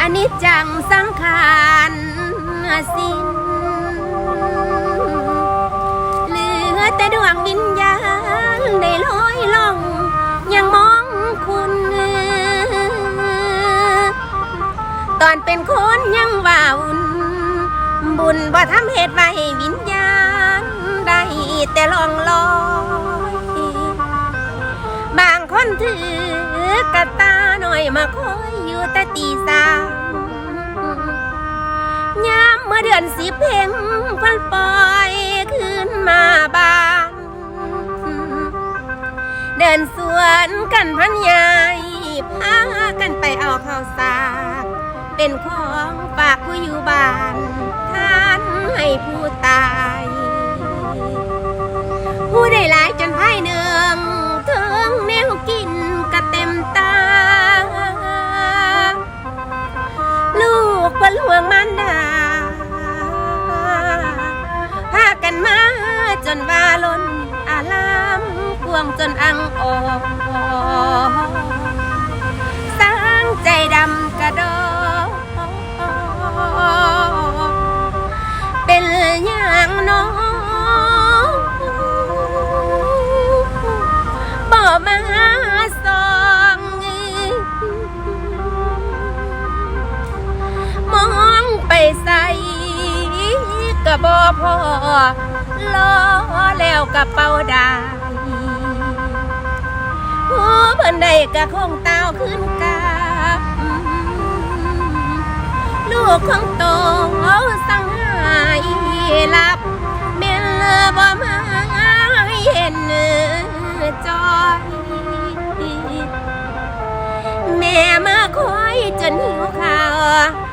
อันนี้จังสังขารสิ้น เหลือแต่ดวงวิญญาณได้ลอยล่อง ยังมองคุณ ตอนเป็นคนยังว่าวุ่นบุญบ่ทำเหตุไว้ให้วิญญาณ ได้แต่ลองลอย บางคนถือกระต ยมาคอยอยู่แต่ตีสามยามเมื่อเดือนสิเพ่งพันปล่อยขึ้นมาบ้าน เดินสวนกันพันยายพากันไปเอาข้าวสากเป็นของฝากผู้อยู่บ้านทานให้ผู้ตาย ผู้ได้หลาย จนอังออสร้างใจดำกระโดเป็นอย่างน้องบ่มาสองมองไปใส่กระบอพอล้อแล้วกระเป๋าไผู้เพิ่นได้กระคงเต้าขึ้นกาลูกของโตสังหายลับเมลบ่มาเห็นจอยแม่มาคอยจนหิวข้าว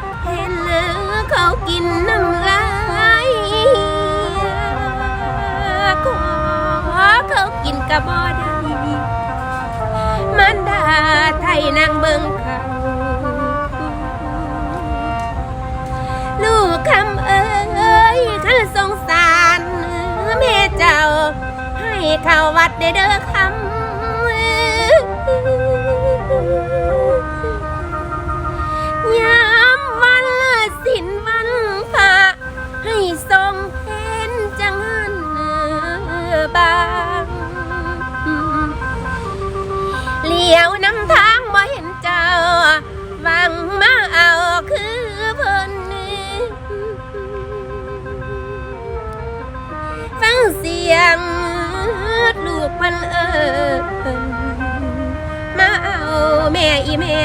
นางเบิ่งเขาลูกคำเอ้ยขันสงสารแม่เจ้า ให้เข้าวัดได้เด้อคำ งมาเอาคือเพิ่นนี่ฟังเสียงลูกเพันเอิญมาเอาแม่อีแม่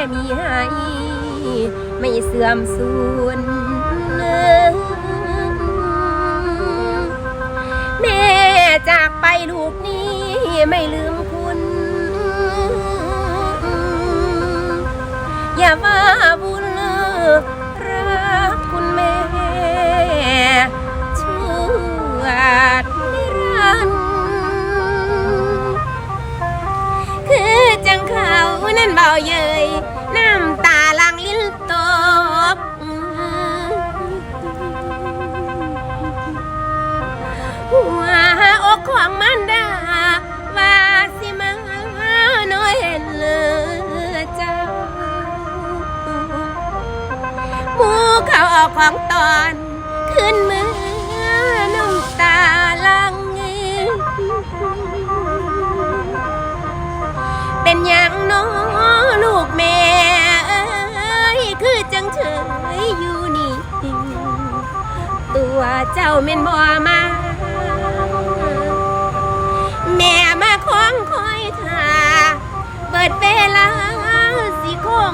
ม่มีให้ไม่เสื่อมสูญแม่จากไปลูก หัวอกของมันดาว่าสิมาน้อยเห็นเลเจ้าหมูเขาออกของตอนขึ้นมือน้ำตาลังเป็นอย่างน้อลูกแม่เอ้ยคือจังเฉยอยู่นี่ ตัวเจ้าเม่นบ่มา ดเวลาสิคง